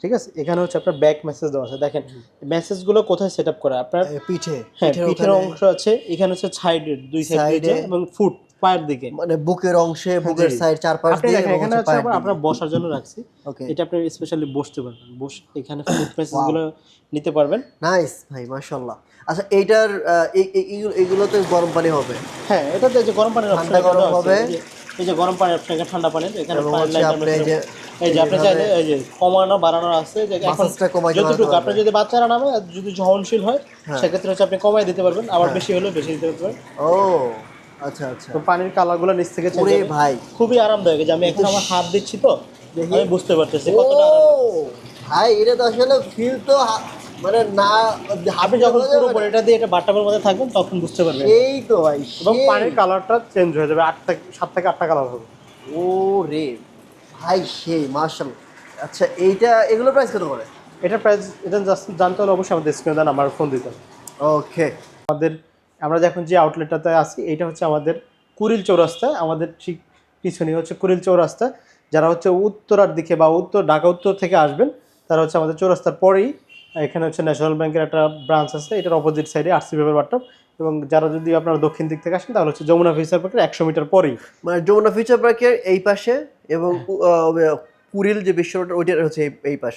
ঠিক আছে? এখানে হচ্ছে আপনার ব্যাক মেসেজ দেওয়া আছে। দেখেন মেসেজগুলো কোথায় সেট আপ করা? আপনার পিঠে হ্যাঁ পিঠের অংশ আছে এখানে হচ্ছে সাইডের দুই সাইডে এবং ফুট পায়ের দিকে। মানে বুকের অংশে বুকের সাইড চারপাশ আপনি দিয়ে এবং এখানে হচ্ছে আবার দিকে। বসার জন্য রাখছি। এটা আপনি স্পেশালি বসতে পারবেন। বস এখানে ফুট মেসেজগুলো নিতে পারবেন। নাইস ভাই মাশাআল্লাহ। আচ্ছা এইটার এইগুলোতে গরম পানি হবে? হ্যাঁ এটাতে যে গরম পানির অপশন ঠান্ডা গরম হবে। এই যে গরম পানির অপশন এখানে ঠান্ডা পানির এখানে পানির আপনি এই যে আপনি চাইলে এই যে কমানো বাড়ানো আছে যে এখন যতটুকু বাড়াতে আপনি যদি বাচ্চারা নামে আর যদি সহনশীল হয় হ্যাঁ। সেক্ষেত্রে হচ্ছে আপনি কমাই দিতে পারবেন আবার বেশি হলে বেশি দিতে পারবেন। ও আচ্ছা আচ্ছা। তো পানির কালারগুলো নিচ থেকে হবে। ভাই। খুবই আরামদায়ক যে আমি এখন আমার হাত দিচ্ছি তো দেখি। আমি বুঝতে পারতেছি কতটা ভাই এটা তো আসলে ফিল তো মানে না আপনি যখন পুরো বডিটা দিয়ে এটা বাট্টাপের মধ্যে থাকবেন তখন বুঝতে পারবেন। এই তো ভাই এবং পানির কালারটা চেঞ্জ হয়ে যাবে আট থেকে সাত থেকে আটটা কালার হবে। ও রে ভাই সেই মার্শাল আচ্ছা এইটা এগুলো প্রাইস কত করে? এটা প্রাইস এটা জানতে হলে অবশ্যই আমাদের স্ক্রিনে দেন আমার ফোন দিতে ওকে আমাদের আমরা যখন যে আউটলেটটাতে আছি এটা হচ্ছে আমাদের কুড়িল চৌরাস্তা আমাদের ঠিক পিছনে হচ্ছে কুড়িল চৌরাস্তা। যারা হচ্ছে উত্তরার দিকে বা উত্তর ঢাকা উত্তর থেকে আসবেন তারা হচ্ছে আমাদের চৌরাস্তার পরেই এখানে হচ্ছে ন্যাশনাল ব্যাংকের একটা ব্রাঞ্চ আছে এটার অপোজিট সাইডে আরসি পেপার বাট্টপ এবং যারা যদি আপনারা দক্ষিণ দিক থেকে আসেন তাহলে হচ্ছে যমুনা ফিসার পার্কের একশো মিটার পরেই। মানে যমুনা ফিউচার পার্কের এই পাশে এবং কুড়িল যে বিশ্বটা ওইটার হচ্ছে এই পাশে।